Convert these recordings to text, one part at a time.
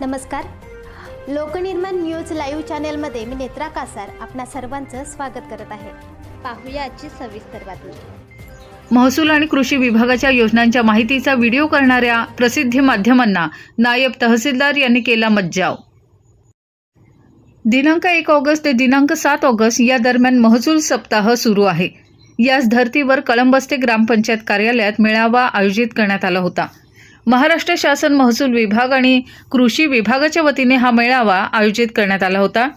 नमस्कार. Loknirman news live चॅनेलमध्ये मी नेत्रा कासार आपणा सर्वांचं स्वागत करत आहे. पाहूया आजची सविस्तर बातमी. महसूल आणि कृषी विभागाच्या योजनांच्या माहितीचा व्हिडिओ करणाऱ्या प्रसिद्धी माध्यमांना नायब तहसीलदार यांनी केला मज्जाव. दिनांक एक ऑगस्ट ते दिनांक सात ऑगस्ट या दरम्यान महसूल सप्ताह सुरू आहे. याच धर्तीवर कळंबस्ते ग्रामपंचायत कार्यालयात मेळावा आयोजित करण्यात आला होता. महाराष्ट्र शासन महसूल विभाग आणि कृषी विभागाच्या वतीने हा मेळावा आयोजित करण्यात आला होता.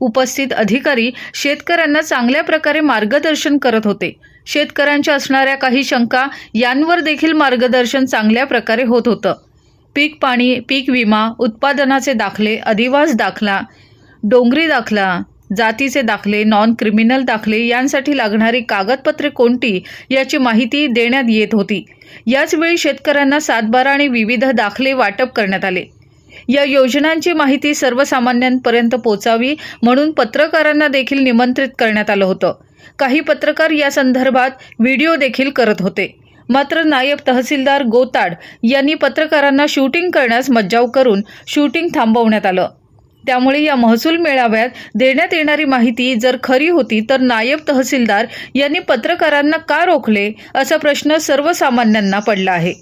उपस्थित अधिकारी शेतकऱ्यांना चांगल्या प्रकारे मार्गदर्शन करत होते. शेतकऱ्यांच्या असणाऱ्या काही शंका यांवर देखील मार्गदर्शन चांगल्या प्रकारे होत होतं. पीक पाणी पीक विमा उत्पादनाचे दाखले अधिवास दाखला डोंगरी दाखला जातीचे दाखले नॉन क्रिमिनल दाखले यांसाठी लागणारी कागदपत्रे कोणती याची माहिती देण्यात येत होती. याचवेळी शेतकऱ्यांना सातबारा आणि विविध दाखले वाटप करण्यात आले. या योजनांची माहिती सर्वसामान्यांपर्यंत पोचावी म्हणून पत्रकारांना देखील निमंत्रित करण्यात आलं होतं. काही पत्रकार या संदर्भात व्हिडिओ देखील करत होते. मात्र नायब तहसीलदार गोताड यांनी पत्रकारांना शूटिंग करण्यास मज्जाव करून शूटिंग थांबवण्यात आलं. त्यामुळे या महसूल मेळाव्यात देण्यात येणारी माहिती जर खरी होती तर नायब तहसीलदार यांनी पत्रकारांना का रोखले असा प्रश्न सर्वसामान्यांना पडला आहे.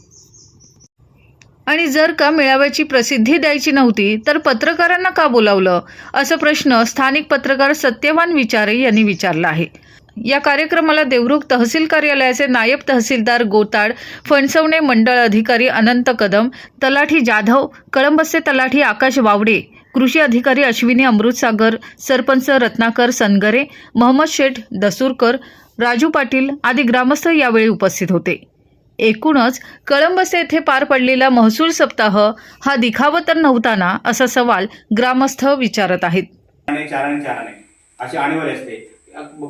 आणि जर का मेळाव्याची प्रसिद्धी द्यायची नव्हती तर पत्रकारांना का बोलावलं? असा प्रश्न स्थानिक पत्रकार सत्यवान विचारे यांनी विचारला आहे. या कार्यक्रमाला देवरुख तहसील कार्यालयाचे नायब तहसीलदार गोताड फणसवणे मंडळ अधिकारी अनंत कदम तलाठी जाधव कळंबसचे तलाठी आकाश वावडे कृषी अधिकारी अश्विनी अमृतसागर सरपंच रत्नाकर सनगरे मोहम्मद शेठ दसूरकर राजू पाटील आदी ग्रामस्थ यावेळी उपस्थित होते. एकूणच कळंबसे येथे पार पडलेला महसूल सप्ताह हा दिखावा तर नव्हता ना असा सवाल ग्रामस्थ विचारत आहेत. अशी आणीवर असते.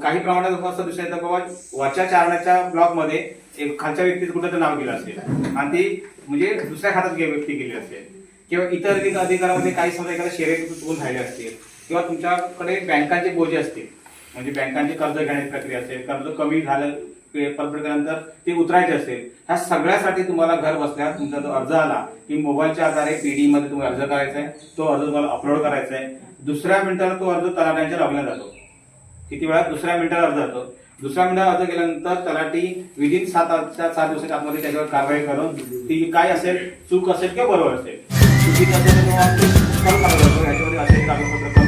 काही प्रमाणात असं दिसत येतं बाबा वरच्या चारण्याच्या ब्लॉकमध्ये एक खालच्या व्यक्तीचं कुठं नाव गेलं असेल. आणि ती म्हणजे दुसऱ्या खात्यात व्यक्ती गेली असेल. किंवा इतर अधिक- अधिकारामध्ये काही समजा एखाद्या शेअर चुकून राहिले असतील किंवा तुमच्याकडे बँकांचे बोजे असतील म्हणजे बँकांचे कर्ज घेण्याची प्रक्रिया असेल कर्ज कमी झालं पे- परतफेड केल्यानंतर ते उतरायचे असेल ह्या सगळ्यासाठी तुम्हाला घर बसल्या तुमचा जो अर्ज आला की मोबाईलच्या आधारे पीडी मध्ये तुम्ही अर्ज करायचा आहे तो अर्ज तुम्हाला अपलोड करायचा आहे दुसऱ्या मिनिटाला तो अर्ज तलाट्यांच्या लावला जातो. किती वेळा? दुसऱ्या मिनिटाला अर्ज जातो. दुसऱ्या मिनिटाला अर्ज केल्यानंतर तलाठी विदिन सात सात दिवसाच्या आतमध्ये त्याच्यावर कारवाई करून ती काय असेल चूक असेल किंवा बरोबर असेल. चुकीचं असेल तर तेव्हा ते कॉल करावा लागतो. ह्याच्यामध्ये असेल कागदपत्र